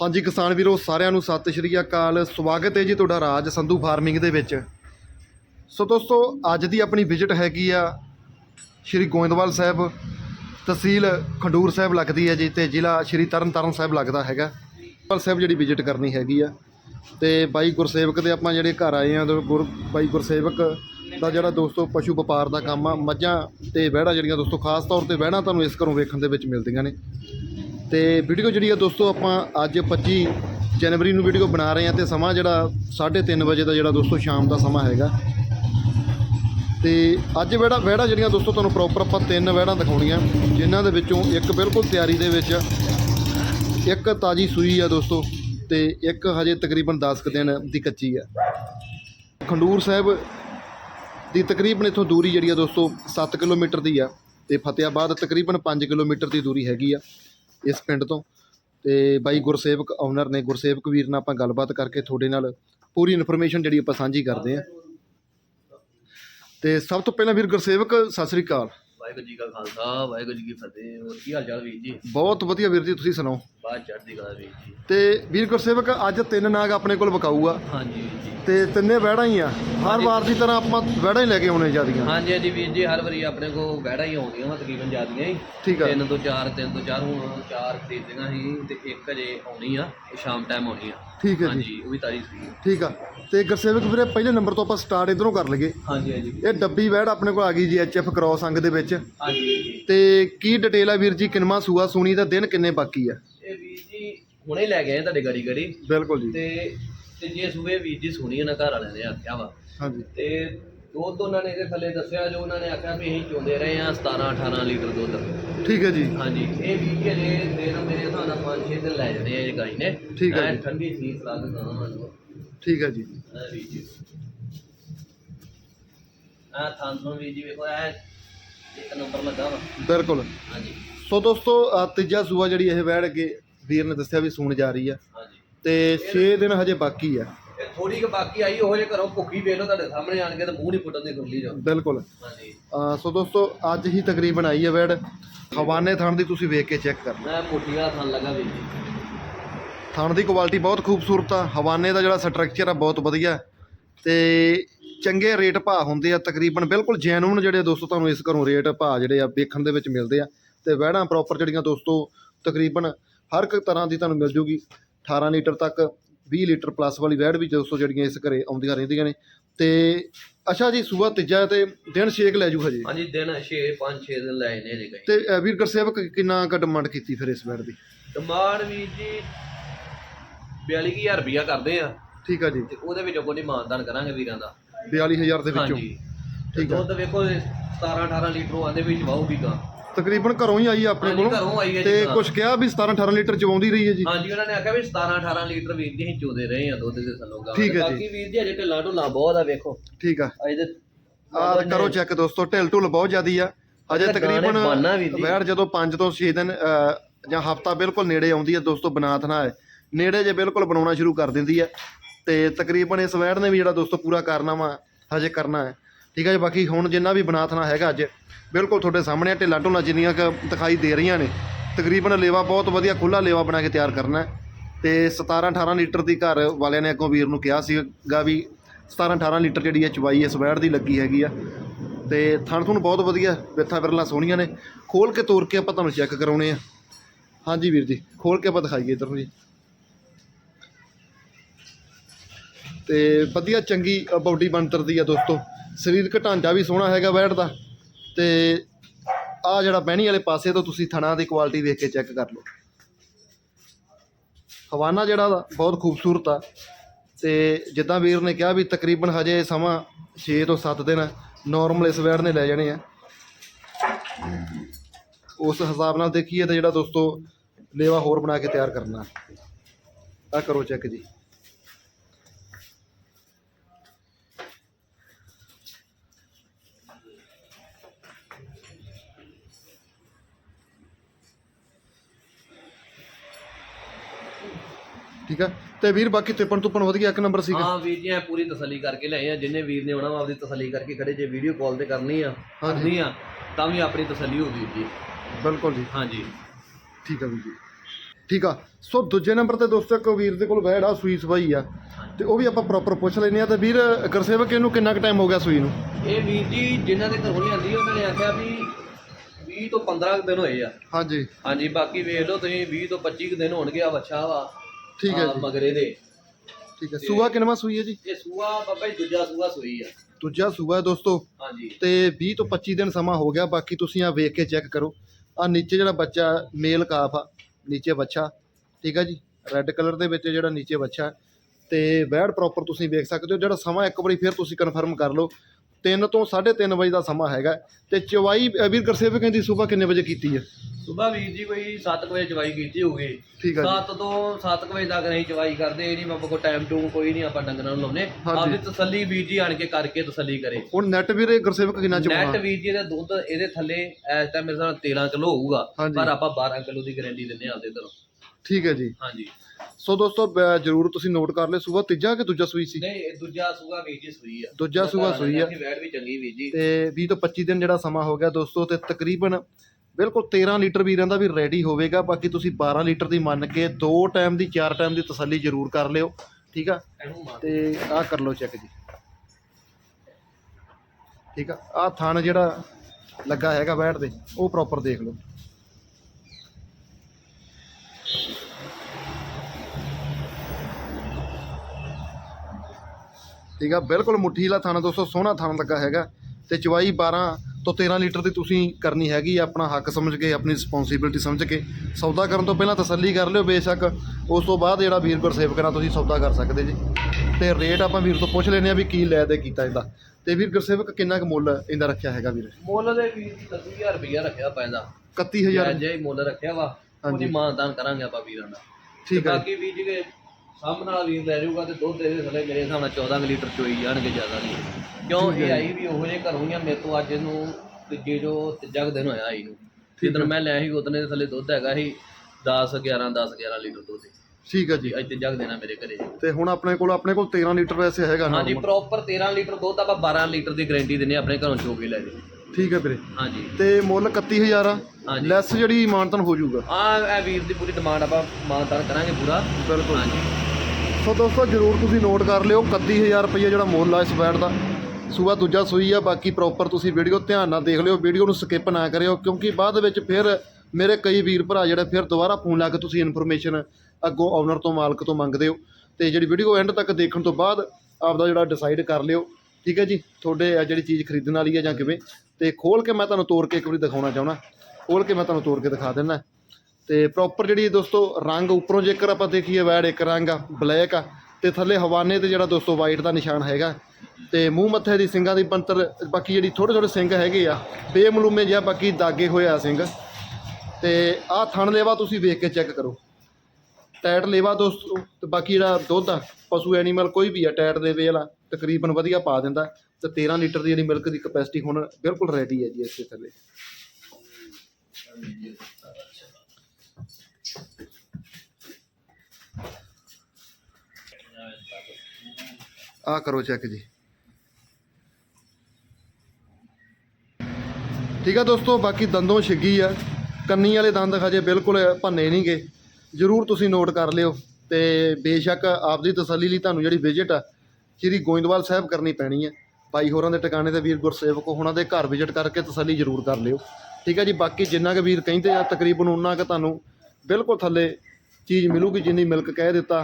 ਹਾਂਜੀ, ਕਿਸਾਨ ਵੀਰੋ, ਸਾਰਿਆਂ ਨੂੰ ਸਤਿ ਸ਼੍ਰੀ ਅਕਾਲ। ਸਵਾਗਤ ਹੈ ਜੀ ਤੁਹਾਡਾ ਰਾਜ ਸੰਧੂ ਫਾਰਮਿੰਗ ਦੇ ਵਿੱਚ। ਸੋ ਦੋਸਤੋ, ਅੱਜ ਦੀ ਆਪਣੀ ਵਿਜ਼ਿਟ ਹੈਗੀ ਆ ਸ਼੍ਰੀ ਗੋਇੰਦਵਾਲ ਸਾਹਿਬ ਤਹਿਸੀਲ ਖੰਡੂਰ ਸਾਹਿਬ ਲੱਗਦੀ ਹੈ ਜੀ ਤੇ ਜ਼ਿਲ੍ਹਾ ਸ਼੍ਰੀ ਤਰਨਤਾਰਨ ਸਾਹਿਬ ਲੱਗਦਾ ਹੈਗਾ। ਗੋਇੰਦਵਾਲ ਸਾਹਿਬ ਜਿਹੜੀ ਵਿਜ਼ਿਟ ਕਰਨੀ ਹੈਗੀ ਆ ਤੇ ਬਾਈ ਗੁਰਸੇਵਕ ਦੇ ਆਪਾਂ ਜਿਹੜੇ ਘਰ ਆਏ ਆ, ਤੇ ਗੁਰ ਬਾਈ ਗੁਰਸੇਵਕ ਦਾ ਜਿਹੜਾ ਦੋਸਤੋ ਪਸ਼ੂ ਵਪਾਰ ਦਾ ਕੰਮ ਆ, ਮੱਝਾਂ ਤੇ ਵਹਿੜਾ ਜਿਹੜੀਆਂ ਦੋਸਤੋ, ਖਾਸ ਤੌਰ ਤੇ ਵਹਿੜਾ ਤੁਹਾਨੂੰ ਇਸ ਘਰੋਂ ਵੇਖਣ ਦੇ ਵਿੱਚ ਮਿਲਦੀਆਂ ਨੇ। ਤੇ ਵੀਡੀਓ ਜਿਹੜੀ ਆ ਦੋਸਤੋ ਆਪਾਂ ਅੱਜ 25 ਜਨਵਰੀ ਨੂੰ ਵੀਡੀਓ ਬਣਾ ਰਹੇ ਹਾਂ ਤੇ ਸਮਾਂ ਜਿਹੜਾ 3:30 ਵਜੇ ਦਾ ਜਿਹੜਾ ਦੋਸਤੋ ਸ਼ਾਮ ਦਾ ਸਮਾਂ ਹੈਗਾ। ਤੇ ਅੱਜ ਵਿਹੜਾ ਵਿਹੜਾ ਜਿਹੜੀਆਂ ਦੋਸਤੋ ਤੁਹਾਨੂੰ ਪ੍ਰੋਪਰ ਆਪਾਂ ਤਿੰਨ ਵਿਹੜਾਂ ਦਿਖਾਉਣੀਆਂ, ਜਿਨ੍ਹਾਂ ਦੇ ਵਿੱਚੋਂ ਇੱਕ ਬਿਲਕੁਲ ਤਿਆਰੀ ਦੇ ਵਿੱਚ ਇੱਕ ਤਾਜੀ ਸੂਈ ਆ ਦੋਸਤੋ ਤੇ ਇੱਕ ਹਜੇ ਤਕਰੀਬਨ 10 ਕੁ ਦਿਨ ਦੀ ਕੱਚੀ ਆ। ਖੰਡੂਰ ਸਾਹਿਬ ਦੀ ਤਕਰੀਬਨ ਇੱਥੋਂ ਦੂਰੀ ਜਿਹੜੀ ਆ ਦੋਸਤੋ 7 ਕਿਲੋਮੀਟਰ ਦੀ ਆ ਤੇ ਫਤਿਆਬਾਦ ਤਕਰੀਬਨ 5 ਕਿਲੋਮੀਟਰ ਦੀ ਦੂਰੀ ਹੈਗੀ ਆ। ਇਸ ਪਿੰਡ ਤੋਂ। ਤੇ ਬਾਈ ਗੁਰਸੇਵਕ ਓਨਰ ਨੇ ਗੁਰਸੇਵਕ ਵੀਰ ਨਾਲ ਆਪਾਂ ਗੱਲਬਾਤ ਕਰਕੇ ਤੁਹਾਡੇ ਨਾਲ ਪੂਰੀ ਇਨਫੋਰਮੇਸ਼ਨ ਜਿਹੜੀ ਆਪਾਂ ਸਾਂਝੀ ਕਰਦੇ ਆ ਤੇ ਸਭ ਤੋਂ ਪਹਿਲਾਂ ਵੀਰ ਗੁਰਸੇਵਕ ਸਤਿ ਸ੍ਰੀ ਅਕਾਲ। ਵਾਹਿਗੁਰੂ ਜੀ ਕਾ ਖਾਲਸਾ ਵਾਹਿਗੁਰੂ ਜੀ ਕੀ ਫਤਿਹ। ਹੋਰ ਕੀ ਹਾਲ ਚਾਲ ਵੀਰ ਜੀ? ਬਹੁਤ ਵਧੀਆ ਵੀਰ ਜੀ ਤੁਸੀਂ ਸੁਣਾਓ? ਬਾਅਦ ਚੜ੍ਹਦੀ ਕਲਾ ਵੀਰ ਜੀ। ਤੇ ਵੀਰ ਗੁਰਸੇਵਕ ਅੱਜ ਤਿੰਨ ਨਾਗ ਆਪਣੇ ਕੋਲ ਵਿਕਾਊ ਆ ਹਾਂਜੀ ਵੀਰ ਜੀ। ਤੇ ਤਿੰਨੇ ਵਹਿੜਾਂ ਹੀ ਆ। ਹਰ ਵਾਰ ਦੀ ਤਰ੍ਹਾਂ ਆਪਾਂ ਵਹਿੜਾਂ ਹੀ ਲੈ ਕੇ ਆਉਣੇ ਜਿਆਦੀਆਂ। ਹਾਂਜੀ ਹਾਂਜੀ ਵੀਰ ਜੀ ਹਰ ਵਾਰੀ ਆਪਣੇ ਕੋ ਬੈੜਾ ਹੀ ਆਉਂਦੀਆਂ ਵਾ ਤਕਰੀਬਨ ਜ਼ਿਆਦੀਆਂ ਹੀ। ਠੀਕ ਆ। ਤਿੰਨ ਤੋਂ ਚਾਰ ਤਿੰਨ ਤੋਂ ਚਾਰ ਹੁਣ ਚਾਰ ਖਰੀਦੀਆਂ ਸੀ ਤੇ ਇੱਕ ਅਜੇ ਆਉਣੀ ਆ ਉਹ ਸ਼ਾਮ ਟਾਈਮ ਆਉਣੀ ਆ। ਠੀਕ ਹੈ ਜੀ। ਹਾਂਜੀ ਉਹ ਵੀ ਤਾਰੀ ਸੀ। ਠੀਕ ਆ। ਤੇ ਗੁਰਸੇਵਕ ਵੀਰੇ ਪਹਿਲੇ ਨੰਬਰ ਤੋਂ ਆਪਾਂ ਸਟਾਰਟ ਇਧਰੋਂ ਕਰ ਲਈਏ। ਹਾਂਜੀ ਹਾਂਜੀ। ਇਹ ਡੱਬੀ ਵਹਿੜ ਆਪਣੇ ਕੋਲ ਆ ਗਈ ਜੀ ਐਚਐਫ ਕ੍ਰੋਸ ਅੰਗ ਦੇ ਵਿੱਚ। ਹਾਂਜੀ ਵੀਰ ਜੀ ਤੇ ਕੀ ਡਿਟੇਲ ਆ ਵੀਰ ਜੀ ਕਿੰਨਵਾਂ ਸੂਆ ਸੂਣੀ ਦਾ ਦਿਨ ਕਿੰਨੇ ਬਾਕੀ ਆ? ਇਹ ਵੀਰ ਜੀ ਹੁਣੇ ਲੈ ਗਏ ਆ ਤੁਹਾਡੇ ਗੜੀ ਗੜੀ। ਬਿਲਕੁਲ ਜੀ। ਤੇ ਤੇ ਜੇ ਸੂਏ ਵੀਰ ਜੀ ਸੁਣੀ ਨਾ ਘਰ ਵਾਲਿਆਂ ਨੇ ਆਖਿਆ ਵਾ। ਹਾਂਜੀ। ਤੇ ਦੁੱਧ ਉਹਨਾਂ ਨੇ ਇਹਦੇ ਥੱਲੇ ਦੱਸਿਆ ਜੋ ਉਹਨਾਂ ਨੇ ਆਖਿਆ ਵੀ ਅਸੀਂ ਚੋਂਦੇ ਰਹੇ ਆ 17 18 ਲੀਟਰ ਦੁੱਧ। ਠੀਕ ਹੈ ਜੀ। ਹਾਂਜੀ ਇਹ ਵੀ ਕਿ ਜੇ ਦਿਨ ਮੇਰੇ ਹਿਸਾਬ ਨਾਲ 5-6 ਦਿਨ ਲੈ ਜਾਂਦੇ ਆ ਇਹ ਗਾਈ ਨੇ। ਠੀਕ ਹੈ ਐਨ ਜੀ। ਠੰਡੀ ਸੀ ਲੱਗ ਗਾਂ ਮੰਨੋ ਠੀਕ ਹੈ ਜੀ। ਆ ਵੀ ਜੀ। ਆ ਥਾਂਸੋਂ ਵੀ ਜੀ ਵੇਖੋ ਐ ਇੱਕ ਨੰਬਰ ਲੱਗਾ ਵਾ। ਬਿਲਕੁਲ। ਹਾਂਜੀ। ਸੋ ਦੋਸਤੋ ਤੀਜਾ ਸੂਆ ਜਿਹੜੀ ਇਹ ਵਹਿੜ ਅੱਗੇ ਵੀਰ ਨੇ ਦੱਸਿਆ ਵੀ ਸੂਣ ਜਾ ਰਹੀ ਆ। ਹਾਂਜੀ। ਤੇ 6 ਦਿਨ ਹਜੇ ਬਾਕੀ ਆ। ਥੋੜੀ ਕੁ ਬਾਕੀ ਆਈ ਉਹ ਜੇ ਘਰੋਂ ਭੁੱਖੀ ਵੇਖ ਲਓ ਤੁਹਾਡੇ ਸਾਹਮਣੇ ਆਣ ਕੇ ਤੇ ਮੂੰਹ ਨਹੀਂ ਫੁੱਟਣ ਦੀ ਖੁੱਲੀ ਜਾ ਬਿਲਕੁਲ। ਹਾਂਜੀ। ਸੋ ਦੋਸਤੋ ਅੱਜ ਹੀ ਤਕਰੀਬਨ ਆਈ ਹੈ ਵਹਿੜ। ਹਵਾਨੇ ਥਣ ਦੀ ਤੁਸੀਂ ਵੇਖ ਕੇ ਚੈੱਕ ਕਰ ਲਓ। ਮੈਂ ਮੁੱਠੀ ਵਾਲਾ ਥਾਂ ਲੱਗਾ ਵੀ। ਥਣ ਦੀ ਕੁਆਲਿਟੀ ਬਹੁਤ ਖੂਬਸੂਰਤ ਆ। ਹਵਾਨੇ ਦਾ ਜਿਹੜਾ ਸਟਰਕਚਰ ਆ ਬਹੁਤ ਵਧੀਆ। ਤੇ ਚੰਗੇ ਰੇਟ ਭਾਅ ਹੁੰਦੇ ਆ ਤਕਰੀਬਨ ਬਿਲਕੁਲ ਜੈਨੂਨ ਜਿਹੜੇ ਦੋਸਤੋ ਤੁਹਾਨੂੰ ਇਸ ਘਰੋਂ ਰੇਟ ਭਾਅ ਜਿਹੜੇ ਆ ਵੇਖਣ ਦੇ ਵਿੱਚ ਮਿਲਦੇ ਆ। ਤੇ ਵਹਿੜਾਂ ਪ੍ਰੋਪਰ ਜਿਹੜੀਆਂ ਦੋਸਤੋ ਤਕਰੀਬਨ ਹਰ ਇੱਕ ਤਰ੍ਹਾਂ ਦੀ ਤੁਹਾਨੂੰ ਮਿਲ ਜੂਗੀ। 18 ਲੀਟਰ ਤੱਕ 20 ਲੀਟਰ ਪਲੱਸ ਵਾਲੀ ਵਹਿੜ ਵੀ ਦੋਸਤੋ ਜਿਹੜੀਆਂ ਇਸ ਘਰੇ ਆਉਂਦੀਆਂ ਰਹਿੰਦੀਆਂ ਨੇ। ਤੇ ਅੱਛਾ ਜੀ ਸੂਆ ਤੀਜਾ ਤੇ ਦਿਨ ਛੇਕ ਲੈ ਜੂ ਹਜੇ? ਹਾਂਜੀ ਦਿਨ 6 5 6 ਦਿਨ ਲੈ ਨੇ ਗਈ ਤੇ ਅ, ਵੀਰ ਗੁਰਸੇਵਕ ਕਿੰਨਾ ਕੁ ਡਿਮਾਂਡ ਕੀਤੀ ਫਿਰ ਇਸ ਵਹਿੜ ਦੀ? ਡਿਮਾਂਡ ਵੀਰ ਜੀ 42000 ਰੁਪਇਆ ਕਰਦੇ ਆ। ਠੀਕ ਆ ਜੀ। ਤੇ ਉਹਦੇ ਵਿੱਚੋਂ ਕੋਈ ਮਾਨਦਾਨ ਕਰਾਂਗੇ ਵੀਰਾਂ ਦਾ। 42000 ਦੇ ਵਿੱਚੋਂ? ਹਾਂਜੀ। ਠੀਕ ਆ। ਦੁੱਧ ਵੇਖੋ 17 18 ਲੀਟਰ ਆਂਦੇ ਵਿੱਚ ਵਾਹੂਗੀ ਗਾਂ। ਤਕਰੀਬਨ ਘਰੋਂ ਹੀ ਆਈ ਆ ਆਪਣੇ ਹਾਂਜੀ ਕੋਲ। ਘਰੋਂ ਆਈ ਹੈ ਤੇ। ਕੁਝ ਕਿਹਾ ਵੀ 17 18 ਲੀਟਰ ਚਵਾਉਂਦੀ ਰਹੀ ਹੈ ਜੀ। ਹਾਂਜੀ ਉਹਨਾਂ ਨੇ ਆਖਿਆ ਵੀ 17 18 ਲੀਟਰ ਵੀਰ ਜੀ ਅਸੀਂ ਚੋਦੇ ਰਹੇ ਆ ਦੁੱਧ ਦੇ ਗਾਂ। ਠੀਕ ਹੈ ਜੀ। ਬਾਕੀ ਵੀਰ ਜੀ ਅਜੇ ਢਿੱਲਾ ਢੁੱਲਾ ਬਹੁਤ ਆ ਵੇਖੋ। ਠੀਕ ਆ। ਅਜੇ ਤੇ ਆਹ ਕਰੋ ਚੈੱਕ ਦੋਸਤੋ ਢਿੱਲ ਢੁੱਲ ਬਹੁਤ ਜ਼ਿਆਦੀ ਆ। ਅਜੇ ਇਹਦਾ ਤਕਰੀਬਨ ਵੀ ਜੀ। ਵੈੜ ਜਦੋਂ 5 ਤੋਂ 6 ਦਿਨ ਅ, ਜਾਂ ਹਫਤਾ ਬਿਲਕੁਲ ਨੇੜੇ ਆਉਂਦੀ ਹੈ ਦੋਸਤੋ ਬਨਾਤ ਨਾ ਹੈ ਨੇੜੇ ਜੇ ਬਿਲਕੁਲ ਬਣਾਉਣਾ ਸ਼ੁਰੂ ਕਰ ਦਿੰਦੀ ਹੈ ਤੇ ਤਕਰੀਬਨ ਇਸ ਵੈੜ ਨੇ ਵੀ ਜਿਹੜਾ ਦੋਸਤੋ ਪੂਰਾ ਕਰਨਾ ਵਾ ਹਜੇ ਕਰਨਾ ਹੈ। ਠੀਕ ਹੈ ਜੀ ਬਾਕੀ ਹੁਣ ਜਿੰਨਾ ਵੀ ਬਨਾਤ ਨਾ ਹੈਗਾ ਅੱਜ ਬਿਲਕੁਲ ਤੁਹਾਡੇ ਸਾਹਮਣੇ ਆ, ਢਿੱਲਾ ਢੁੱਲਾ ਜਿੰਨੀਆਂ ਕੁ ਦਿਖਾਈ ਦੇ ਰਹੀਆਂ ਨੇ। ਤਕਰੀਬਨ ਲੇਵਾ ਬਹੁਤ ਵਧੀਆ ਖੁੱਲਾ ਲੇਵਾ ਬਣਾ ਕੇ ਤਿਆਰ ਕਰਨਾ ਹੈ। ਤੇ 17 18 ਲੀਟਰ ਦੀ ਘਰ ਵਾਲਿਆਂ ਨੇ ਅੱਗੋਂ ਵੀਰ ਨੂੰ ਕਿਹਾ ਸੀਗਾ ਵੀ 17 18 ਲੀਟਰ ਜਿਹੜੀ ਹੈ ਚਵਾਈ ਇਸ ਵੈੜ ਦੀ ਲੱਗੀ ਹੈਗੀ ਆ। ਤੇ ਥਣ ਥੁਣ ਬਹੁਤ ਵਧੀਆ ਵਿੱਥਾਂ ਵਿਰਲਾ ਸੋਹਣੀਆਂ ਨੇ। ਖੋਲ ਕੇ ਤੋੜ ਕੇ ਆਪਾਂ ਤੁਹਾਨੂੰ ਚੈੱਕ ਕਰਾਉਣੇ ਆ। ਹਾਂਜੀ ਵੀਰ ਜੀ ਖੋਲ ਕੇ ਆਪਾਂ ਦਿਖਾਈਏ ਇੱਧਰ ਨੂੰ ਜੀ। ਤੇ ਵਧੀਆ ਚੰਗੀ ਬਾਡੀ ਬਣਤਰ ਦੀ ਆ ਦੋਸਤੋ। ਸਰੀਰਕ ਢਾਂਚਾ ਵੀ ਸੋਹਣਾ ਹੈਗਾ ਵੈੜ ਦਾ। ਤੇ ਆ ਜਿਹੜਾ ਬਹਿਣੀ ਵਾਲੇ ਪਾਸੇ ਤੋਂ ਤੁਸੀਂ ਥਣਾ ਦੀ ਕੁਆਲਿਟੀ ਦੇਖ ਕੇ ਚੈੱਕ ਕਰ ਲਓ। ਹਵਾਨਾ ਜਿਹੜਾ ਬਹੁਤ ਖੂਬਸੂਰਤ ਆ। ਤੇ ਜਿੱਦਾਂ ਵੀਰ ਨੇ ਕਿਹਾ ਵੀ ਤਕਰੀਬਨ ਹਜੇ ਸਮਾਂ 6 ਤੋਂ 7 ਦਿਨ ਨਾਰਮਲ ਇਸ ਵੈੜ ਨੇ ਲੈ ਜਾਣੇ ਆ। ਉਸ ਹਿਸਾਬ ਨਾਲ ਦੇਖੀਏ ਤਾਂ ਜਿਹੜਾ ਦੋਸਤੋ ਲੇਵਾ ਹੋਰ ਬਣਾ ਕੇ ਤਿਆਰ ਕਰਨਾ। ਆ ਕਰੋ ਚੈੱਕ ਜੀ। ਠੀਕ ਆ ਤੇ ਵੀਰ ਬਾਕੀ ਤਿੱਪਣ ਤੁੱਪਣ ਵਧੀਆ ਇੱਕ ਨੰਬਰ ਸੀਗਾ। ਹਾਂ ਵੀਰ ਜੀ ਐ ਪੂਰੀ ਤਸੱਲੀ ਕਰਕੇ ਲਏ ਆ। ਜਿੰਨੇ ਵੀਰ ਨੇ ਆਉਣਾ ਵਾ ਆਪਦੀ ਤਸੱਲੀ ਕਰਕੇ ਖੜੇ। ਜੇ ਵੀਡੀਓ ਕਾਲ ਤੇ ਕਰਨੀ ਆ ਹਾਂਜੀ। ਕਰਨੀ ਆ ਤਾਂ ਵੀ ਆਪਣੀ ਤਸੱਲੀ ਹੋ ਵੀਰ ਜੀ। ਬਿਲਕੁਲ ਜੀ। ਹਾਂਜੀ ਠੀਕ ਆ ਵੀਰ ਜੀ। ਠੀਕ ਆ। ਸੋ ਦੂਜੇ ਨੰਬਰ ਤੇ ਦੋਸਤੋ ਇੱਕ ਵੀਰ ਦੇ ਕੋਲ ਵੈੜ ਆ ਸੂਈ ਸਵਾਈ ਆ। ਤੇ ਉਹ ਵੀ ਆਪਾਂ ਪ੍ਰੋਪਰ ਪੁੱਛ ਲੈਨੇ ਆ। ਤੇ ਵੀਰ ਗੁਰਸੇਵਕ ਇਹਨੂੰ ਕਿੰਨਾ ਕੁ ਟਾਈਮ ਹੋ ਗਿਆ ਸੂਈ ਨੂੰ? ਇਹ ਵੀਰ ਜੀ ਜਿਨ੍ਹਾਂ ਦੇ ਘਰੋਂ ਲਿਆਂਦੀ ਉਹਨਾਂ ਨੇ ਆਖਿਆ ਵੀ 20 ਤੋਂ 15 ਕੁ ਦਿਨ ਹੋਏ ਆ। ਹਾਂਜੀ। ਹਾਂਜੀ ਬਾਕੀ ਵੇਖ ਲਓ ਤੁਸੀਂ 20 ਤੋਂ 25 ਕੁ ਦਿਨ ਹੋਣਗੇ ਆ ਬੱਚਾ ਵਾ। ਠੀਕ ਹੈ ਆਹ ਜੀ। ਮਗਰੇ ਦੇ। ਠੀਕ ਹੈ। ਸੂਆ ਕਿੰਨਵਾਂ ਸੂਈ ਹੈ ਜੀ? ਇਹ ਸੂਆ ਬਾਬਾ ਜੀ ਦੂਜਾ ਸੂਆ ਸੋਈ ਆ। ਦੂਜਾ ਸੂਆ ਹੈ ਦੋਸਤੋ। ਹਾਂਜੀ। ਤੇ 20 ਤੋਂ 25 ਦਿਨ ਸਮਾਂ ਹੋ ਗਿਆ ਬਾਕੀ ਤੁਸੀਂ ਆ ਵੇਖ ਕੇ ਚੈੱਕ ਕਰੋ। ਆ ਨੀਚੇ ਜਿਹੜਾ ਬੱਚਾ ਮੇਲ ਕਾਫ ਆ ਨੀਚੇ ਬੱਚਾ ਠੀਕ ਆ ਜੀ? ਰੈੱਡ ਕਲਰ ਦੇ ਵਿੱਚ ਜਿਹੜਾ ਨੀਚੇ ਬੱਚਾ ਹੈ। ਤੇ ਵੈੜ ਪ੍ਰੋਪਰ ਤੁਸੀਂ ਵੇਖ ਸਕਦੇ ਹੋ ਜਿਹੜਾ ਸਮਾਂ ਇੱਕ ਵਾਰੀ ਫਿਰ ਤੁਸੀਂ ਕਨਫਰਮ ਕਰ ਲਓ। 3 ਤੋਂ 3:30 ਵਜੇ ਦਾ ਸਮਾਂ ਹੈਗਾ ਤੇ ਚਵਾਈ ਅ, ਵੀਰ ਗੁਰਸੇਵਕ ਕਹਿੰਦੀ ਸਵੇਰ ਕਿੰਨੇ ਵਜੇ ਕੀਤੀ ਹੈ? ਸੁਬਾ ਵੀਰ ਜੀ ਕੋਈ 7 ਵਜੇ ਚਵਾਈ ਕੀਤੀ ਹੋਊਗੀ। ਠੀਕ ਆ ਜੀ। 7 ਤੋਂ 7 ਵਜੇ ਤੱਕ ਨਹੀਂ ਚਵਾਈ ਕਰਦੇ ਇਹ ਨਹੀਂ ਆਪਾਂ ਕੋਈ ਟਾਈਮ ਟੂਮ ਕੋਈ ਨਹੀਂ ਆਪਾਂ ਡੰਗਰਾਂ ਨੂੰ ਲਾਉਨੇ ਹਾਂਜੀ। ਆਪਦੀ ਤਸੱਲੀ ਵੀਰ ਜੀ ਆਣ ਕੇ ਕਰਕੇ ਤਸੱਲੀ ਕਰੇ। ਹੁਣ ਨੈਟ ਵੀਰੇ ਗੁਰਸੇਵਕ ਕਿੰਨਾ ਨੈਟ ਚਵਾਉਣਾ ਵੀਰ ਜੀ ਦਾ ਦੁੱਧ ਇਹਦੇ ਥੱਲੇ ਇਸ ਟਾਈਮ ਮੇਰੇ ਨਾਲ 13 ਕਿਲੋ ਹੋਊਗਾ। ਹਾਂਜੀ। ਪਰ ਆਪਾਂ 12 ਕਿਲੋ ਦੀ ਗਾਰੰਟੀ ਦਿੰਨੇ ਆ ਆਪਦੇ ਤਰ੍ਹਾਂ ਠੀਕ ਹੈ ਜੀ। ਹਾਂਜੀ। ਸੋ ਦੋਸਤੋ ਬ- ਜਰੂਰ ਤੁਸੀਂ ਨੋਟ ਕਰ ਲਿਓ ਸਵੇਰ ਤੀਜਾ ਕਿ ਦੂਜਾ ਸੂਈ ਸੀ? ਨਹੀਂ ਇਹ ਦੂਜਾ ਸੂਆ ਵੀਰ ਜੀ ਸੂਈ ਆ। ਦੂਜਾ ਸੂਆ ਸੂਈ ਆ। ਵੈਟ ਵੀ ਚੰਗੀ ਵੀਰ ਜੀ। ਤੇ 20 ਤੋਂ 25 ਦਿਨ ਜਿਹੜਾ ਸਮਾਂ ਹੋ ਗਿਆ ਦੋਸਤੋ ਤੇ ਤਕਰੀਬਨ ਬਿਲਕੁਲ 13 ਲੀਟਰ ਵੀਰਾਂ ਦਾ ਵੀ ਰੈਡੀ ਹੋਵੇਗਾ। ਬਾਕੀ ਤੁਸੀਂ 12 ਲੀਟਰ ਦੀ ਮੰਨ ਕੇ ਦੋ ਟਾਈਮ ਦੀ ਚਾਰ ਟਾਈਮ ਦੀ ਤਸੱਲੀ ਜ਼ਰੂਰ ਕਰ ਲਿਓ ਠੀਕ ਆ? ਇਹਨੂੰ ਮਾਰ ਤੇ ਆਹ ਕਰ ਲਓ ਚੈੱਕ ਜੀ। ਠੀਕ ਆ? ਆਹ ਥਣ ਜਿਹੜਾ ਲੱਗਾ ਹੈਗਾ ਬੈਠ ਦੇ ਉਹ ਪ੍ਰੋਪਰ ਦੇਖ ਲਓ। ਠੀਕ ਆ ਬਿਲਕੁਲ ਮੁੱਠੀ ਵਾਲਾ ਥਣ ਦੋਸਤੋ ਸੋਹਣਾ ਥਣ ਲੱਗਾ ਹੈਗਾ ਤੇ ਚਵਾਈ 12 ਤੋਂ 13 ਲੀਟਰ ਦੀ ਤੁਸੀਂ ਕਰਨੀ ਹੈਗੀ ਆਪਣਾ ਹੱਕ ਸਮਝ ਕੇ ਆਪਣੀ ਰਿਸਪੌਂਸਿਬਿਲਟੀ ਸਮਝ ਕੇ। ਸੌਦਾ ਕਰਨ ਤੋਂ ਪਹਿਲਾਂ ਤਸੱਲੀ ਕਰ ਲਿਓ ਬੇਸ਼ੱਕ ਉਸ ਤੋਂ ਬਾਅਦ ਜਿਹੜਾ ਵੀਰ ਗੁਰਸੇਵ ਕਰਾਂ ਤੁਸੀਂ ਸੌਦਾ ਕਰ ਸਕਦੇ ਜੀ। ਤੇ ਰੇਟ ਆਪਾਂ ਵੀਰ ਤੋਂ ਪੁੱਛ ਲੈਨੇ ਆ ਵੀ ਕੀ ਲੈ ਦੇ ਕੀਤਾ ਇਹਦਾ। ਤੇ ਵੀਰ ਗੁਰਸੇਵਕ ਕਿੰਨਾ ਕੁ ਮੁੱਲ ਇਹਦਾ ਰੱਖਿਆ ਹੈਗਾ ਵੀਰ? ਮੁੱਲ ਦੇ ਵੀਰ ਜੀ 30000 ਰੁਪਇਆ ਰੱਖਿਆ ਪੈਂਦਾ 31000 ਜੇ ਮੁੱਲ ਰੱਖਿਆ ਵਾ ਉਹਦੀ ਮਾਨਦਾਨ ਕਰਾਂਗੇ ਆਪਾਂ ਵੀਰਾਂ ਦਾ। ਠੀਕ ਹੈ ਬਾਕੀ ਵੀਰ ਜੀ ਦੇ ਸਾਹਮਣੇ ਵੀਰ ਲੈ ਜਾਊਗਾ ਤੇ ਦੁੱਧ ਇਹਦੇ ਥੱਲੇ ਮੇਰੇ ਹਿਸਾਬ ਨਾਲ 14 ਕੁ ਲੀਟਰ ਚੋਈ ਜਾਣਗੇ ਜ਼ਿਆਦਾ ਨਹੀਂ। ਕਿਉਂ ਇਹ ਆਈ ਵੀ ਉਹੋ ਜਿਹੇ ਘਰੋਂ ਹੀ ਆ ਮੇਰੇ ਤੋਂ ਅੱਜ ਇਹਨੂੰ ਤੀਜੇ ਜੋ ਤੀਜਾ ਕੁ ਦਿਨ ਹੋਇਆ ਆਈ ਨੂੰ। ਜਿੱਦਣ ਮੈਂ ਲਿਆ ਸੀ ਉਤਨੇ ਦੇ ਥੱਲੇ ਦੁੱਧ ਹੈਗਾ ਸੀ 10 11 10 11 ਲੀਟਰ ਦੁੱਧ ਠੀਕ ਹੈ ਜੀ। ਅੱਜ ਤੀਜਾ ਕੁ ਦਿਨ ਆ ਮੇਰੇ ਘਰੇ। ਤੇ ਹੁਣ ਆਪਣੇ ਕੋਲ ਆਪਣੇ ਕੋਲ 13 ਲੀਟਰ ਵੈਸੇ ਹੈਗਾ ਨਾ ਹਾਂਜੀ ਪ੍ਰੋਪਰ 13 ਲੀਟਰ ਦੁੱਧ ਆਪਾਂ 12 ਲੀਟਰ ਦੀ ਗਾਰੰਟੀ ਦਿੰਨੇ ਆਪਣੇ ਘਰੋਂ ਚੋ ਕੇ ਲੈ ਜਾਓ। ਠੀਕ ਹੈ ਵੀਰੇ। ਹਾਂਜੀ। ਤੇ ਮੁੱਲ 31000 ਆ। ਲੈਸ ਜਿਹੜੀ ਮਾਨਤਨ ਹੋ ਜਾਊਗਾ। ਆ ਇਹ ਵੀਰ ਦੀ ਪੂਰੀ ਡਿਮਾਂਡ ਆਪਾਂ ਮਾਨਤਾਨ ਕਰਾਂਗੇ ਪੂਰਾ। ਬਿਲਕੁਲ। ਹਾਂਜੀ। ਸੋ ਦੋਸਤੋ, ਜਰੂਰ ਤੁਸੀਂ ਨੋਟ ਕਰ ਲਿਓ 31000 ਰੁਪਏ ਜਿਹੜਾ ਮੁੱਲ ਆ ਇਸ ਬੈਟ ਦਾ। ਸੂਆ ਦੂਜਾ ਸੂਈ ਆ, ਬਾਕੀ ਪ੍ਰੋਪਰ ਤੁਸੀਂ ਵੀਡੀਓ ਧਿਆਨ ਨਾਲ ਦੇਖ ਲਿਓ ਵੀਡੀਓ ਨੂੰ ਸਕਿਪ ਨਾ ਕਰਿਓ, ਕਿਉਂਕਿ ਬਾਅਦ ਵਿੱਚ ਫਿਰ ਮੇਰੇ ਕਈ ਵੀਰ ਭਰਾ ਜਿਹੜੇ ਫਿਰ ਦੁਬਾਰਾ ਫੋਨ ਲਾ ਕੇ ਤੁਸੀਂ ਇਨਫੋਰਮੇਸ਼ਨ ਅੱਗੋਂ ਓਨਰ ਤੋਂ, ਮਾਲਕ ਤੋਂ ਮੰਗਦੇ ਹੋ। ਤੇ ਜਿਹੜੀ ਵੀਡੀਓ ਐਂਡ ਤੱਕ ਦੇਖਣ ਤੋਂ ਬਾਅਦ ਆਪਦਾ ਜਿਹੜਾ ਡਿਸਾਈਡ ਕਰ ਲਿਓ, ਠੀਕ ਹੈ ਜੀ? ਤੁਹਾਡੇ ਆ ਜਿਹੜੀ ਚੀਜ਼ ਖਰੀਦਣ ਵਾਲੀ ਹੈ ਜਾਂ ਕਿਵੇਂ? ਤੇ ਖੋਲ ਕੇ ਮੈਂ ਤੁਹਾਨੂੰ ਤੋੜ ਕੇ ਇੱਕ ਵਾਰੀ ਦਿਖਾਉਣਾ ਚਾਹੁੰਦਾ। ਖੋਲ ਕੇ ਮੈਂ ਤੁਹਾਨੂੰ ਤੋੜ ਕੇ ਦਿਖਾ ਦਿੰਦਾ। ਤੇ ਪ੍ਰੋਪਰ ਜਿਹੜੀ ਦੋਸਤੋ ਰੰਗ ਉੱਪਰੋਂ ਜੇਕਰ ਆਪਾਂ ਦੇਖੀਏ ਵੈਡ ਇੱਕ ਰੰਗ ਆ ਬਲੈਕ ਆ, ਤੇ ਥੱਲੇ ਹਵਾਨੇ ਤੇ ਜਿਹੜਾ ਦੋਸਤੋ ਵਾਈਟ ਦਾ ਨਿਸ਼ਾਨ ਹੈਗਾ। ਤੇ ਮੂੰਹ ਮੱਥੇ ਦੀ ਸਿੰਗਾਂ ਦੀ ਬੰਤਰ ਬਾਕੀ ਜਿਹੜੀ ਥੋੜੇ ਥੋੜੇ ਸਿੰਘ ਹੈਗੇ ਆ, ਬੇਮਲੂਮੇ ਜਿਹਾ ਬਾਕੀ ਦਾਗੇ ਹੋਏ ਆ ਸਿੰਘ। ਤੇ ਆਹ ਥਣ ਲੇਵਾ ਤੁਸੀਂ ਵੇਖ ਕੇ ਚੈੱਕ ਕਰੋ। ਟਾਇਟ ਲੇਵਾ ਦੋਸਤੋ, ਤੇ ਬਾਕੀ ਜਿਹੜਾ ਦੁੱਧ ਆ, ਪਸ਼ੂ ਐਨੀਮਲ ਕੋਈ ਵੀ ਆ ਟਾਇਟ ਲੇਵੇ ਵਾਲਾ ਤਕਰੀਬਨ ਵਧੀਆ ਪਾ ਦਿੰਦਾ। ਤੇ 13 ਲੀਟਰ ਦੀ ਜਿਹੜੀ ਮਿਲਕ ਦੀ ਕਪੈਸਿਟੀ ਹੁਣ ਬਿਲਕੁਲ ਰੈਡੀ ਹੈ ਜੀ ਇਸੇ ਥੱਲੇ। ਆ ਕਰੋ ਚੈੱਕ ਜੀ। ਠੀਕ ਆ ਦੋਸਤੋ, ਬਾਕੀ ਦੰਦੋਂ ਛਿੱਗੀ ਆ। ਕੰਨੀ ਵਾਲੇ ਦੰਦ ਹਜੇ ਬਿਲਕੁਲ ਭੰਨੇ ਨਹੀਂਗੇ ਜਰੂਰ ਤੁਸੀਂ ਨੋਟ ਕਰ ਲਿਓ ਤੇ ਬੇਸ਼ੱਕ ਆਪਦੀ ਤਸੱਲੀ ਲਈ ਤੁਹਾਨੂੰ ਜਿਹੜੀ ਵਿਜ਼ਿਟ ਆ, ਸ਼੍ਰੀ ਗੋਇੰਦਵਾਲ ਸਾਹਿਬ ਕਰਨੀ ਪੈਣੀ ਹੈ ਬਾਈ ਹੋਰਾਂ ਦੇ ਟਿਕਾਣੇ ਤੇ ਵੀਰ ਗੁਰਸੇਵਕ ਹੋਣਾ ਦੇ ਘਰ ਵਿਜ਼ਿਟ ਕਰਕੇ ਤਸੱਲੀ ਜਰੂਰ ਕਰ ਲਿਓ। ਠੀਕ ਹੈ ਜੀ, ਬਾਕੀ ਜਿੰਨਾ ਕੁ ਵੀਰ ਕਹਿੰਦੇ ਆ, ਤਕਰੀਬਨ ਉਹਨਾਂ ਕੁ ਤੁਹਾਨੂੰ ਬਿਲਕੁਲ ਥੱਲੇ ਚੀਜ਼ ਮਿਲੂਗੀ ਜਿੰਨੀ ਮਿਲਕ ਕਹਿ ਦਿੱਤਾ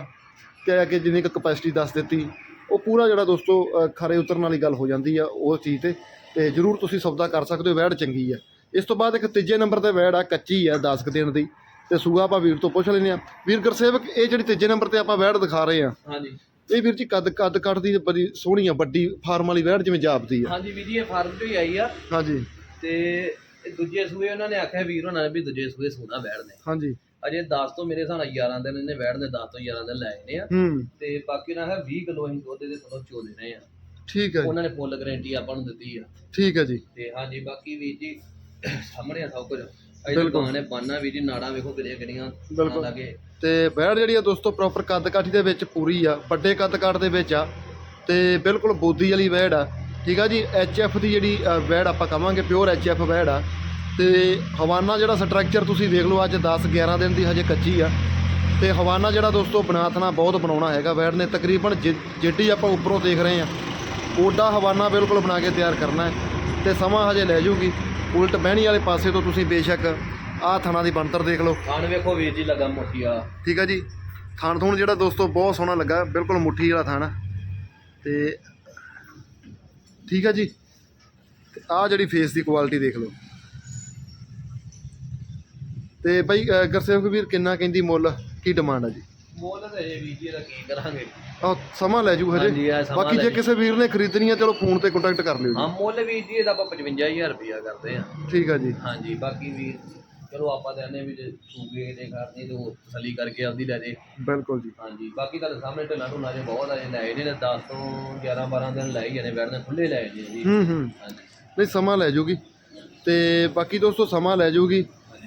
ਕਿ ਕਿ ਜਿੰਨੀ ਕੁ ਕਪੈਸਿਟੀ ਦੱਸ ਦਿੱਤੀ। ਉਹ ਪੂਰਾ ਜਿਹੜਾ ਦੋਸਤੋ ਖਰੇ ਉਤਰਨ ਵਾਲੀ ਗੱਲ ਹੋ ਜਾਂਦੀ ਆ ਉਹ ਚੀਜ਼ ਤੇ। ਤੇ ਜਰੂਰ ਤੁਸੀਂ ਸੌਦਾ ਕਰ ਸਕਦੇ ਹੋ ਵੈੜ ਚੰਗੀ ਆ। ਇਸ ਤੋਂ ਬਾਅਦ ਇੱਕ ਤੀਜੇ ਨੰਬਰ ਤੇ ਵੈੜ ਆ ਕੱਚੀ ਆ 10 ਕੁ ਦਿਨ ਦੀ। ਤੇ ਸੂਆ ਆਪਾਂ ਵੀਰ ਤੋਂ ਪੁੱਛ ਲੈਂਦੇ ਆ। ਵੀਰ ਗੁਰਸੇਵਕ ਇਹ ਜਿਹੜੀ ਤੀਜੇ ਨੰਬਰ ਤੇ ਆਪਾਂ ਵੈੜ ਦਿਖਾ ਰਹੇ ਆ ਹਾਂਜੀ। ਇਹ ਵੀਰ ਜੀ ਕੱਦ ਕੱਦ ਕੱਟਦੀ ਬੜੀ ਸੋਹਣੀ ਆ ਵੱਡੀ ਫਾਰਮ ਵਾਲੀ ਵੈੜ ਜਿਵੇਂ ਜਾਪਦੀ ਆ। ਹਾਂਜੀ ਵੀਰ ਜੀ ਇਹ ਫਾਰਮ ਤੋਂ ਹੀ ਆਈ ਆ। ਹਾਂਜੀ। ਤੇ ਇਹ ਦੂਜੇ ਸੂਏ ਉਹਨਾਂ ਨੇ ਆਖਿਆ ਵੀਰ ਉਹਨਾਂ ਨੇ ਵੀ ਦੂਜੇ ਸੂਏ ਸੋਨਾ ਵੈੜਨੇ ਹਾਂਜੀ। ਅਜੇ 10 ਤੋਂ ਮੇਰੇ ਹਿਸਾਬ ਨਾਲ 11 ਦਿਨ ਇਹਨੇ ਵੈੜਨੇ 10 ਤੋਂ 11 ਦਿਨ ਲੈ ਆਏ ਆ। ਹੂੰ। ਤੇ ਬਾਕੀ ਨਾ ਹੈ 20 ਕਿਲੋ ਅਸੀਂ ਦੁੱਧ ਦੇ ਥੋੜਾ ਚੋ ਦੇ ਰਹੇ ਆ। ਠੀਕ ਹੈ ਜੀ, ਉਹਨਾਂ ਨੇ ਫੁੱਲ ਗਾਰੰਟੀ ਆਪਾਂ ਨੂੰ ਦਿੱਤੀ ਆ। ਠੀਕ ਹੈ ਜੀ। ਤੇ ਹਾਂਜੀ ਬਾਕੀ ਵੀਰ ਜੀ ਸਾਹਮਣੇ ਆ ਸਭ ਕੁਝ। ਬਿਲਕੁਲ। ਦੁਕਾਨ ਬਾਨਾ ਵੀਰ ਜੀ ਨਾੜਾਂ ਵੇਖੋ ਕਿਹੜੀਆਂ ਕਿਹੜੀਆਂ ਬਿਲਕੁਲ। ਲੱਗੇ। ਤੇ ਵੈੜ ਜਿਹੜੀ ਆ ਦੋਸਤੋ ਪ੍ਰੋਪਰ ਕੱਦ ਕਾਠੀ ਦੇ ਵਿੱਚ ਪੂਰੀ ਆ ਵੱਡੇ ਕੱਦ ਕਾਠ ਦੇ ਵਿੱਚ ਆ। ਤੇ ਬਿਲਕੁਲ ਬੋਦੀ ਵਾਲੀ ਵੈੜ ਆ। ਠੀਕ ਆ ਜੀ ਐਚ ਐਫ ਦੀ ਜਿਹੜੀ ਵੈੜ ਆਪਾਂ ਕਵਾਂਗੇ ਪਿਓਰ ਐਚ ਐਫ ਵੈੜ ਆ। ਤੇ ਹਵਾਨਾ ਜਿਹੜਾ ਸਟਰਕਚਰ ਤੁਸੀਂ ਦੇਖ ਲਓ ਅੱਜ 10 11 ਦਿਨ ਦੀ ਹਜੇ ਕੱਚੀ ਆ। ਤੇ ਹਵਾਨਾ ਜਿਹੜਾ ਦੋਸਤੋ ਬਨਾਥਣਾ ਬਹੁਤ ਬਣਾਉਣਾ ਹੈਗਾ ਵੈੜ ਨੇ ਤਕਰੀਬਨ ਜਿੱਡੀ ਆਪਾਂ ਉੱਪਰੋਂ ਦੇਖ ਰਹੇ ਆ ਓਡਾ ਹਵਾਨਾ ਬਿਲਕੁਲ ਬਣਾ ਕੇ ਤਿਆਰ ਕਰਨਾ ਹੈ। ਤੇ ਸਮਾਂ ਹਜੇ ਲੈ ਜਾਊਗੀ ਉਲਟ ਬਹਿਣੀ ਵਾਲੇ ਪਾਸੇ ਤੋਂ ਤੁਸੀਂ ਬੇਸ਼ੱਕ ਆਹ ਥਣਾ ਦੀ ਬਣਤਰ ਦੇਖ ਲਓ। ਖਾਣ ਵੇਖੋ ਵੀਰ ਜੀ ਲੱਗਾ ਮੋਟੀ ਆ ਠੀਕ ਆ ਜੀ। ਥਾਣ ਥੂਣ ਜਿਹੜਾ ਦੋਸਤੋ ਬਹੁਤ ਸੋਹਣਾ ਲੱਗਾ ਬਿਲਕੁਲ ਮੁੱਠੀ ਵਾਲਾ ਥਾਣ। ਤੇ ਠੀਕ ਆ ਜੀ। ਤੇ ਆਹ ਜਿਹੜੀ ਫੇਸ ਦੀ ਕੁਆਲਿਟੀ ਦੇਖ ਲਓ। ਤੇ ਬਾਈ ਗੁਰਸੇਵਕ ਵੀਰ ਕਿੰਨਾ ਕਹਿੰਦੀ ਮੁੱਲ? ਕੀ ਡਿਮਾਂਡ ਆ ਜੀ? ਮੁੱਲ ਤੇ ਇਹ ਵੀਰ ਜੀ ਦਾ ਕੀ ਕਰਾਂਗੇ? ਆਹ ਸਮਾਂ ਲੈ ਜੂ ਹਾਂਜੀ, ਬਾਕੀ ਜੇ। ਕਿਸੇ ਵੀਰ ਨੇ ਖਰੀਦਣੀ ਆ ਚਲੋ ਫੋਨ ਤੇ ਕੰਟੈਕਟ ਕਰ ਲਿਓ ਹਾਂ ਜੀ ਮੁੱਲ ਵੀਰ ਜੀ ਇਹਦਾ ਆਪਾਂ 55000 ਰੁਪਇਆ ਕਰਦੇ ਆ। ਠੀਕ ਆ ਜੀ। ਹਾਂਜੀ ਬਾਕੀ ਵੀਰ ਚਲੋ ਆਪਾਂ ਤਾਂ ਇਹਨੇ ਵੀ ਜੇ ਸੂਗੇ ਦੇ ਕਰਨੀ ਤੇ ਉਹ ਤਸੱਲੀ ਕਰਕੇ ਆਪਦੀ ਲੈ ਜੇ। ਬਿਲਕੁਲ ਜੀ। ਹਾਂਜੀ ਬਾਕੀ ਤੁਹਾਡੇ ਸਾਹਮਣੇ ਢਿੱਲਾ ਢੁੱਲਾ ਜੇ ਬਹੁਤ ਆਏ ਲੈ ਇਹਨੇ 10 ਤੋਂ 11 12 ਦਿਨ ਲੈ ਹੀ ਜਾਣੇ ਬੈਠਦੇ ਖੁੱਲੇ ਲੈ ਜੀ ਜੀ। ਹੂੰ ਹੂੰ। ਹਾਂਜੀ। ਨਹੀਂ ਸਮਾਂ ਲੈ ਜੂਗੀ। ਤੇ ਬਾਕੀ ਦੋਸਤੋ ਸਮਾਂ ਲੈ ਜੂਗੀ।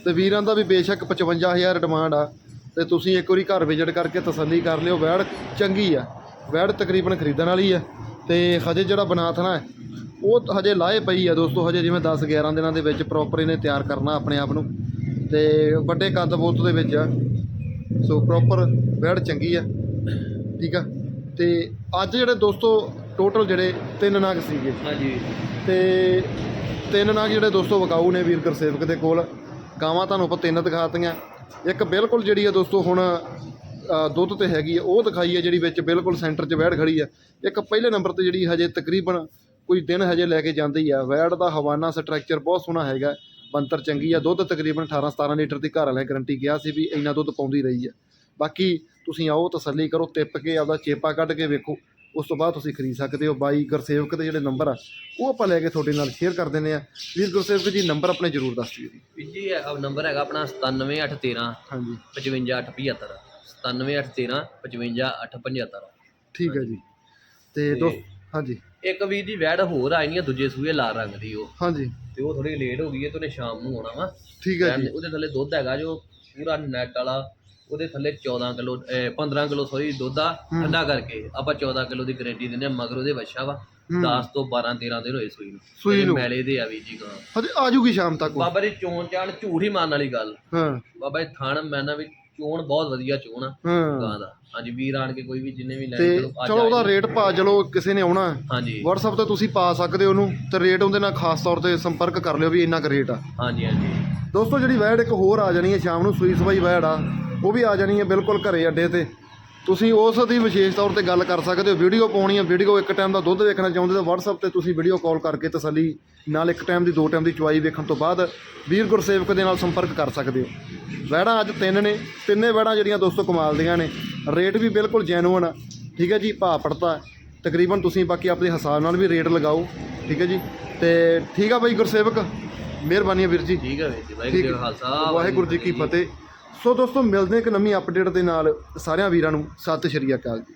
ਤੇ ਵੀਰਾਂ ਦਾ ਵੀ ਬੇਸ਼ੱਕ 55000 ਡਿਮਾਂਡ ਆ। ਤੇ ਤੁਸੀਂ ਇੱਕ ਵਾਰੀ ਘਰ ਵਿਜ਼ਿਟ ਕਰਕੇ ਤਸੱਲੀ ਕਰ ਲਿਓ। ਵੈੜ ਚੰਗੀ ਆ। ਵੈੜ ਤਕਰੀਬਨ ਖਰੀਦਣ ਵਾਲੀ ਆ। ਤੇ ਹਜੇ ਜਿਹੜਾ ਬਨਾਥਣਾ ਹੈ ਉਹ ਹਜੇ ਲਾਏ ਪਈ ਆ ਦੋਸਤੋ। ਹਜੇ ਜਿਵੇਂ 10 11 ਦਿਨਾਂ ਦੇ ਵਿੱਚ ਪ੍ਰੋਪਰ ਇਹਨੇ ਤਿਆਰ ਕਰਨਾ ਆਪਣੇ ਆਪ ਨੂੰ। ਤੇ ਵੱਡੇ ਕੱਦ ਬੋਤ ਦੇ ਵਿੱਚ ਆ। ਸੋ ਪ੍ਰੋਪਰ ਵੈੜ ਚੰਗੀ ਆ। ਠੀਕ ਆ? ਤੇ ਅੱਜ ਜਿਹੜੇ ਦੋਸਤੋ ਟੋਟਲ ਜਿਹੜੇ ਤਿੰਨ ਨਗ ਸੀਗੇ। ਹਾਂਜੀ। ਤੇ ਤਿੰਨ ਨਾਗ ਜਿਹੜੇ ਦੋਸਤੋ ਵਿਕਾਊ ਨੇ ਵੀਰ ਗੁਰਸੇਵਕ ਦੇ ਕੋਲ। ਗਾਵਾਂ ਤੁਹਾਨੂੰ ਆਪਾਂ ਤਿੰਨ ਦਿਖਾਤੀਆਂ। ਇੱਕ ਬਿਲਕੁਲ ਜਿਹੜੀ ਆ ਦੋਸਤੋ ਹੁਣ ਦੁੱਧ ਤੇ ਹੈਗੀ ਆ ਉਹ ਦਿਖਾਈ ਆ ਜਿਹੜੀ ਵਿੱਚ ਬਿਲਕੁਲ ਸੈਂਟਰ 'ਚ ਵੈੜ ਖੜੀ ਆ। ਇੱਕ ਪਹਿਲੇ ਨੰਬਰ ਤੇ ਜਿਹੜੀ ਹਜੇ ਤਕਰੀਬਨ ਕੋਈ ਦਿਨ ਹਜੇ ਲੈ ਕੇ ਜਾਂਦੀ ਆ। ਵੈੜ ਦਾ ਹਵਾਨਾ ਸਟਰਕਚਰ ਬਹੁਤ ਸੋਹਣਾ ਹੈਗਾ। ਬੰਤਰ ਚੰਗੀ ਆ ਦੁੱਧ ਤਕਰੀਬਨ 18 17 ਲੀਟਰ ਦੀ ਘਰ ਵਾਲਿਆਂ ਗਰੰਟੀ ਕਿਹਾ ਸੀ ਵੀ ਇੰਨਾ ਦੁੱਧ ਪਾਉਂਦੀ ਰਹੀ ਆ। ਬਾਕੀ ਤੁਸੀਂ ਆਓ ਤਸੱਲੀ ਕਰੋ ਟਿੱਪ ਕੇ ਆਪਦਾ ਚੇਪਾ ਕੱਢ ਕੇ ਵੇਖੋ ਉਸ ਤੋਂ ਬਾਅਦ ਤੁਸੀਂ ਖਰੀਦ ਸਕਦੇ ਹੋ। ਬਾਈ ਗੁਰਸੇਵਕ ਦੇ ਜਿਹੜੇ ਨੰਬਰ ਆ ਉਹ ਆਪਾਂ ਲੈ ਕੇ ਤੁਹਾਡੇ ਨਾਲ ਸ਼ੇਅਰ ਕਰ ਦਿੰਦੇ ਆ ਵੀਰ ਗੁਰਸੇਵਕ ਜੀ ਨੰਬਰ ਆਪਣੇ ਜ਼ਰੂਰ ਦੱਸ ਦਿਓ ਜੀ। ਜੀ ਇਹ ਨੰਬਰ ਹੈਗਾ ਆਪਣਾ 97813 ਹਾਂਜੀ। 55875 97813 55875 ਠੀਕ ਹੈ ਜੀ। ਤੇ- ਦੋਸਤ ਹਾਂਜੀ। ਇੱਕ ਵੀਰ ਦੀ ਵੈੜ ਹੋਰ ਆਈ ਨਹੀਂ ਆ ਦੂਜੇ ਸੂਏ ਲਾਲ ਰੰਗ ਦੀ ਉਹ। ਹਾਂਜੀ। ਤੇ ਉਹ ਥੋੜੀ ਲੇਟ ਹੋ ਗਈ ਹੈ ਤੇ ਉਹਨੇ ਸ਼ਾਮ ਨੂੰ ਆਉਣਾ ਵਾ। ਠੀਕ ਹੈ ਜੀ। ਉਹਦੇ ਥੱਲੇ ਦੁੱਧ ਹੈਗਾ ਜੋ ਪੂਰਾ ਨੈਟ ਵਾਲਾ ਉਹਦੇ ਥੱਲੇ 14 ਕਿਲੋ 15 ਕਿਲੋ ਸੋਈ ਦੁੱਧ ਆ। ਠੰਡਾ ਕਰਕੇ। ਆਪਾਂ 14 ਕਿਲੋ ਦੀ ਗਾਰੰਟੀ ਦਿੰਦੇ ਆ ਮਗਰ ਉਹਦੇ ਵੱਛਾ ਵਾ। ਹੂੰ। 10 ਤੋਂ 12 13 ਦਿਨ ਹੋਏ ਸੂਈ ਨੂੰ। ਸੂਈ ਨੂੰ। ਮੈਲੇ ਦੇ ਆ ਵੀਰ ਜੀ ਗਾਂ। ਹਜੇ ਆ ਜੂਗੀ ਸ਼ਾਮ ਤੱਕ। ਬਾਬਾ ਦੀ ਚੋਣ ਚਾਣ ਝੂਠ ਹੀ ਮਾਰਨ ਵਾਲੀ ਗੱਲ। ਹਾਂ। ਬਾਬਾ ਜੀ ਥਣ ਮੈਨਾਂ ਵੀ ਚੋਣ ਬਹੁਤ ਵਧੀਆ ਚੋਣ ਆ ਹਾਂ। ਗਾਂ ਦਾ। ਹਾਂਜੀ ਵੀਰ ਆਣ ਕੇ ਕੋਈ ਵੀ ਜਿੰਨੇ ਵੀ ਤੇ ਲੈਣ ਚਲੋ ਅੱਜ ਚਲੋ ਉਹਦਾ ਆਏ। ਰੇਟ ਪਾ ਚਲੋ ਕਿਸੇ ਨੇ ਆਉਣਾ। ਹਾਂਜੀ। WhatsApp ਤੇ ਤੁਸੀਂ ਪਾ ਸਕਦੇ ਹੋ ਉਹਨੂੰ ਤੇ ਰੇਟ ਉਹਦੇ ਨਾਲ ਖਾਸ ਤੌਰ ਤੇ ਸੰਪਰਕ ਕਰ ਲਿਓ ਵੀ ਇੰਨਾ ਕੁ ਰੇਟ ਆ। ਹਾਂਜੀ ਹਾਂਜੀ। ਦੋਸਤੋ ਜਿਹੜੀ ਵੈੜ ਇੱਕ ਹੋਰ ਆ ਜਾਣੀ ਹੈ ਸ਼ਾਮ ਨੂੰ ਸੂਈ ਸਵਾਈ ਵੈੜ ਆ ਉਹ ਵੀ ਆ ਜਾਣੀ ਹੈ ਬਿਲਕੁਲ ਘਰੇ ਅੱਡੇ ਤੇ। ਤੁਸੀਂ ਉਸ ਦੀ ਵਿਸ਼ੇਸ਼ ਤੌਰ ਤੇ ਗੱਲ ਕਰ ਸਕਦੇ ਹੋ ਵੀਡੀਓ ਪਾਉਣੀ ਹੈ ਵੀਡੀਓ ਇੱਕ ਟਾਈਮ ਦਾ ਦੁੱਧ ਵੇਖਣਾ ਚਾਹੁੰਦੇ ਤਾਂ WhatsApp ਤੇ ਤੁਸੀਂ ਵੀਡੀਓ ਕਾਲ ਕਰਕੇ ਤਸੱਲੀ ਨਾਲ ਇੱਕ ਟਾਈਮ ਦੀ ਦੋ ਟਾਈਮ ਦੀ ਚੁਆਈ ਵੇਖਣ ਤੋਂ ਬਾਅਦ ਵੀਰ ਗੁਰਸੇਵਕ ਦੇ ਨਾਲ ਸੰਪਰਕ ਕਰ ਸਕਦੇ ਹੋ। ਵੈੜਾਂ ਅੱਜ ਤਿੰਨ ਨੇ ਤਿੰਨੇ ਵੈੜਾਂ ਜਿਹੜੀਆਂ ਦੋਸਤੋ ਕਮਾਲ ਦੀਆਂ ਨੇ। ਰੇਟ ਵੀ ਬਿਲਕੁਲ ਜੈਨੂਅਨ ਆ ਠੀਕ ਹੈ ਜੀ ਭਾਅ ਪੜਤਾ ਤਕਰੀਬਨ ਤੁਸੀਂ ਬਾਕੀ ਆਪਣੇ ਹਿਸਾਬ ਨਾਲ ਵੀ ਰੇਟ ਲਗਾਓ ਠੀਕ ਹੈ ਜੀ। ਤੇ ਠੀਕ ਆ ਬਾਈ ਗੁਰਸੇਵਕ ਮਿਹਰਬਾਨੀ ਵੀਰ ਜੀ। ਠੀਕ ਹੈ ਵੀਰ ਜੀ ਵਾਹਿਗੁਰੂ ਜੀ ਖਾਲਸਾ ਵਾਹਿਗੁਰੂ ਜੀ ਕੀ ਫਤਿਹ। ਸੋ ਦੋਸਤੋ ਮਿਲਦੇ ਇੱਕ ਨਵੀਂ ਅਪਡੇਟ ਦੇ ਨਾਲ ਸਾਰਿਆਂ ਵੀਰਾਂ ਨੂੰ। ਸਤਿ ਸ਼੍ਰੀ ਅਕਾਲ ਜੀ।